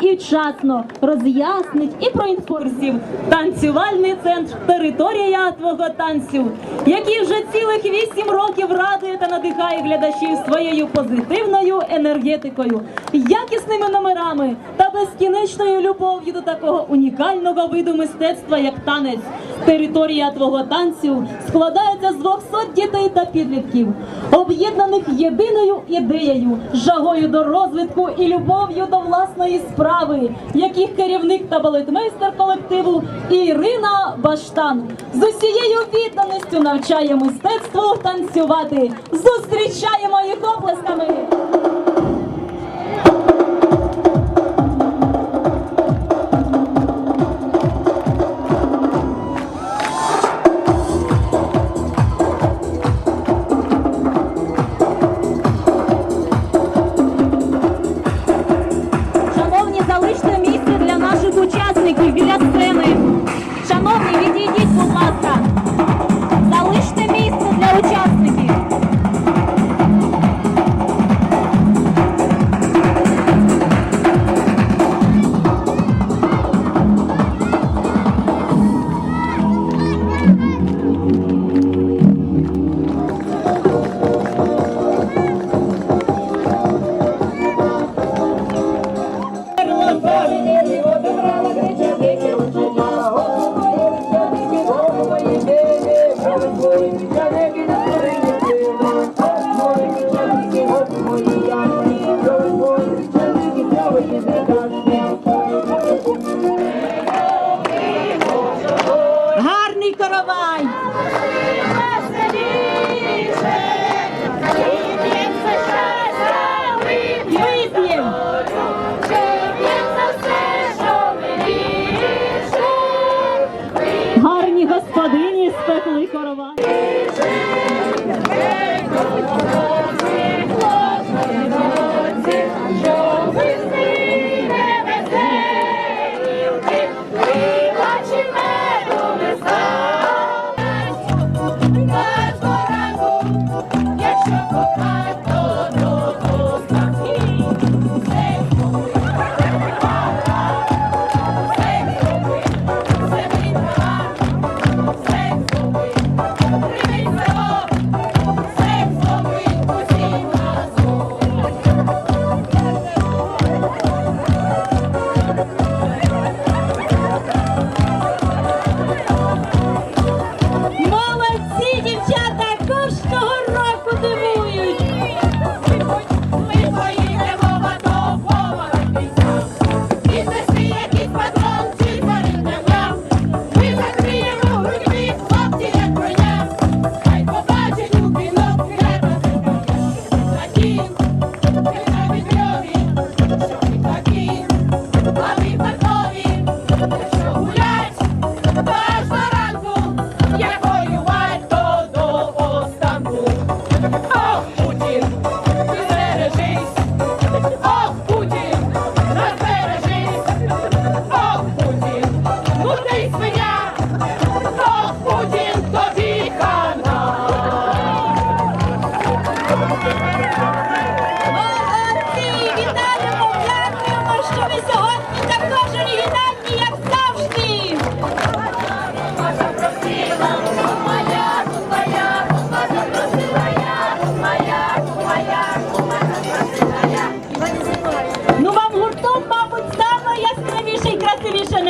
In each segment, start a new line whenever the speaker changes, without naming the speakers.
і вчасно роз'яснить і проінформсів танцювальний центр Територія твого танцю, який вже цілих вісім років радує та надихає глядачів своєю позитивною енергетикою, якісними номерами та безкінечною любов'ю до такого унікального виду мистецтва, як танець. Територія твого танцю складається з 200 дітей та підлітків, об'єднаних єдиною ідеєю, жагою до розвитку і любов'ю до власної справи, яких керівник та балетмейстер колективу Ірина Баштан з усією відданістю навчає мистецтву танцювати. Зустрічаємо їх оплесками!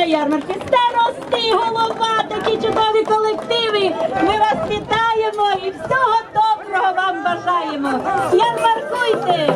Ярмарці. Старости, голова, такі чудові колективи. Ми вас вітаємо і всього доброго вам бажаємо. Ярмаркуйте!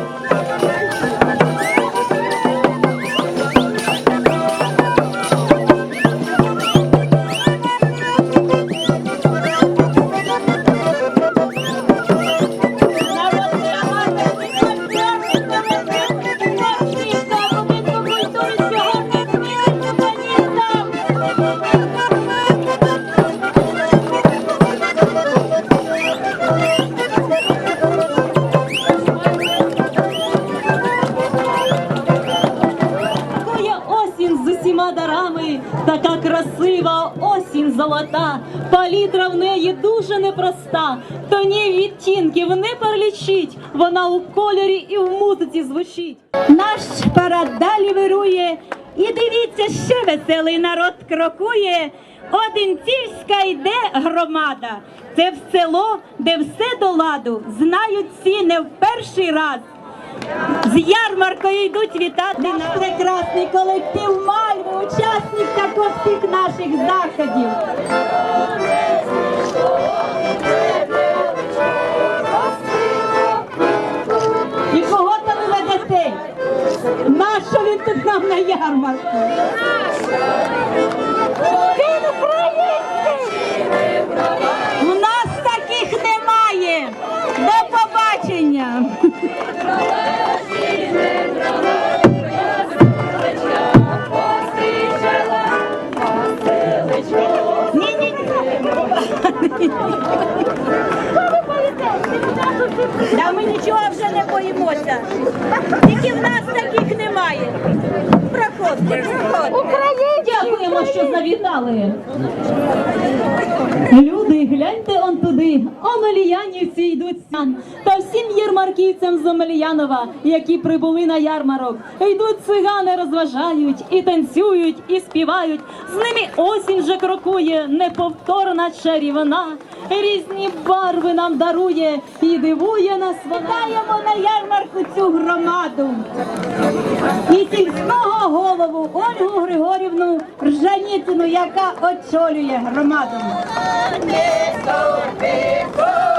Палітра в неї дуже непроста, то ні відтінків не перелічить, вона у кольорі і в музиці звучить.
Наш парад далі вирує, і дивіться, ще веселий народ крокує. Одинцівська йде громада. Це в село, де все до ладу, знають всі не в перший раз. З ярмаркою йдуть вітати наш прекрасний колектив Мальви, учасник також всіх наших заходів. І кого там ви ведете? Нащо він тут нам на ярмарку?
Омеліянівці йдуть сян. Та всім ярмарківцям з Омеліянова, які прибули на ярмарок. Йдуть цигани, розважають, і танцюють, і співають. З ними осінь вже крокує, неповторна чарівна. Різні барви нам дарує і дивує нас вона.
Вітаємо на ярмарку цю громаду. І сільського голову Ольгу Григорівну Ржаніцину, яка очолює громаду. Музичний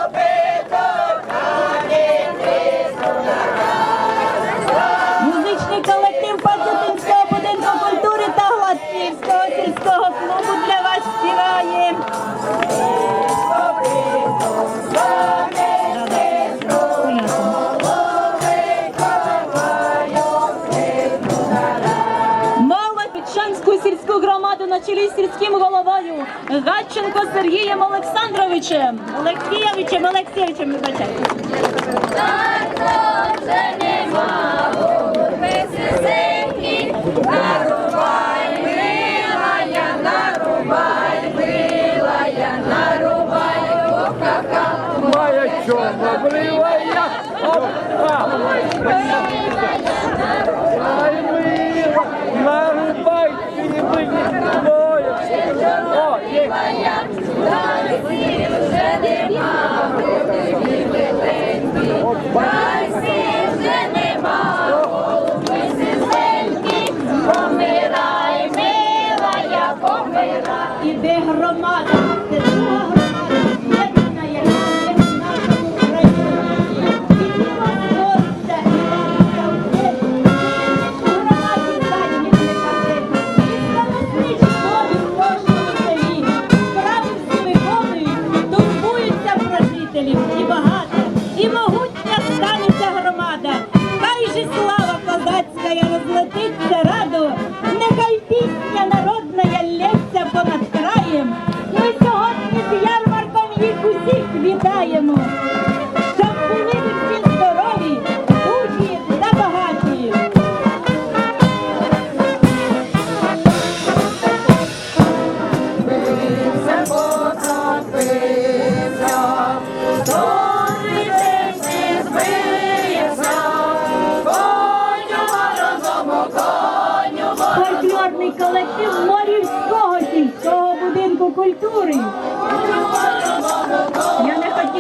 з головою Гатченко Сергієм Олександровичем.
Олексійовичем, Олексійовичем, вибачайте.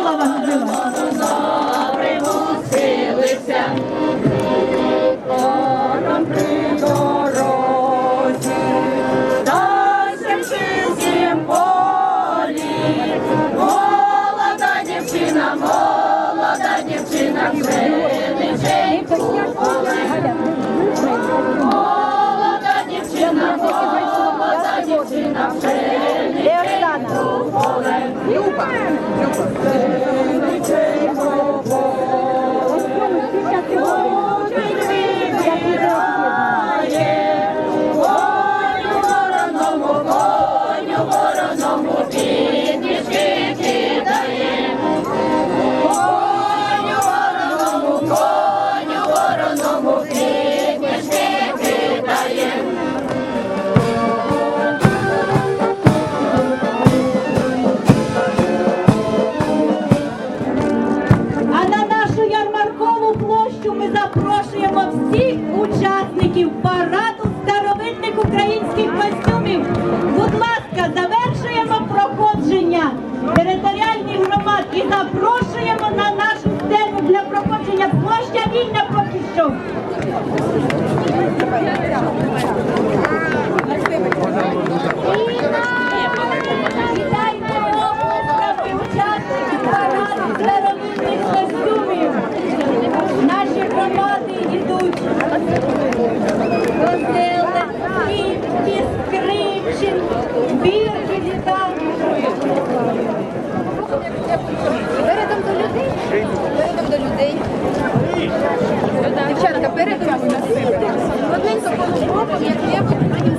Мила
вам мила. При дорозі, дайся всім молода дівчина, молода дівчина, величеньку Молода дівчина, молода дівчина, чаровидних костюмів наші громади йдуть Гозела, Кіпті, Скрипчин, бірки до людей, передом до людей. Дівчатка, передом до людей. Одненько по як я потім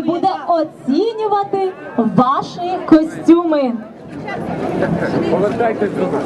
який буде оцінювати ваші костюми.
Повертайтесь до нас.